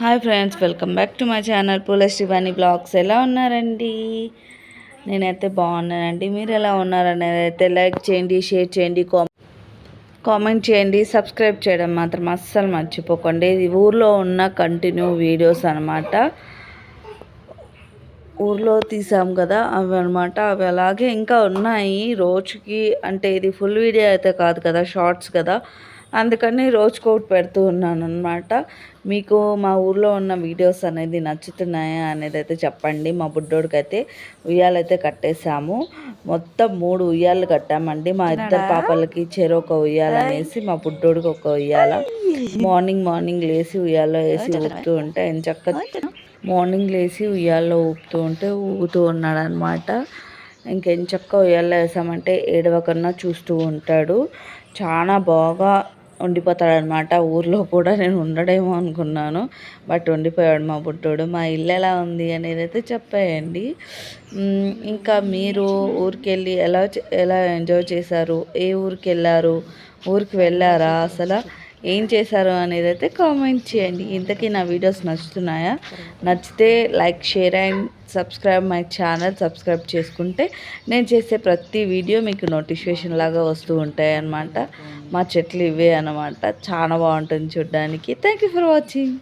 Hi friends welcome back to my channel Poola Shivani blogs. ఎలా ఉన్నారండి? నేనైతే బాగున్నానండి. మీరు ఎలా ఉన్నారనేది అయితే లైక్ చేయండి షేర్ చేయండి కామెంట్ కామెంట్ చేయండి సబ్స్క్రైబ్ చేయడం మాత్రం అస్సలు మర్చిపోకండి. ఇది ఊర్లో ఉన్న కంటిన్యూ వీడియోస్ అనమాట ఊర్లో తీసాం కదా అవి అనమాట అవి అలాగే ఇంకా ఉన్నాయి రోజుకి. అంటే ఇది ఫుల్ వీడియో అయితే కాదు కదా షార్ట్స్ కదా. అందుకని రోజుకోటి పెడుతూ ఉన్నాను అనమాట మీకు మా ఊర్లో ఉన్న వీడియోస్ అనేది నచ్చుతున్నాయా అనేది అయితే చెప్పండి. మా బుడ్డోడికి అయితే ఉయ్యాలైతే కట్టేసాము మొత్తం మూడు ఉయ్యాలు కట్టామండి. మా ఇద్దరు పాపలకి చెరొక ఉయ్యాల అనేసి మా బుడ్డోడికి ఒక ఉయ్యాల. మార్నింగ్ మార్నింగ్ లేచి ఉయ్యాలో వేసి ఊపుతూ ఉంటే ఆయన చక్క మార్నింగ్ లేచి ఉయ్యాల్లో ఊపుతూ ఉంటే ఊగుతూ ఉన్నాడు అనమాట ఇంకేం చక్క ఉయ్యాల్లో వేసామంటే ఏడవకన్నా చూస్తూ ఉంటాడు. చాలా బాగా ఉండిపోతాడనమాట. ఊర్లో కూడా నేను ఉండడేమో అనుకున్నాను. బట్ ఉండిపోయాడు మా బుట్టోడు మా ఇల్లు ఎలా ఉంది అనేది అయితే చెప్పేయండి ఇంకా మీరు ఊరికి వెళ్ళి ఎలా ఎలా ఎంజాయ్ చేశారు? ఏ ఊరికి వెళ్ళారు ఊరికి వెళ్ళారా అసలు? ఏం చేశారు అనేది అయితే కామెంట్ చేయండి. ఇంతకీ నా వీడియోస్ నచ్చుతున్నాయా? నచ్చితే like share and subscribe my channel subscribe చేసుకుంటే నేను చేసే ప్రతి వీడియో మీకు నోటిఫికేషన్ లాగా వస్తూ ఉంటాయి అన్నమాట. మా చెట్లు ఇవే అనమాట చాలా బాగుంటుంది చూడ్డానికి. Thank you for watching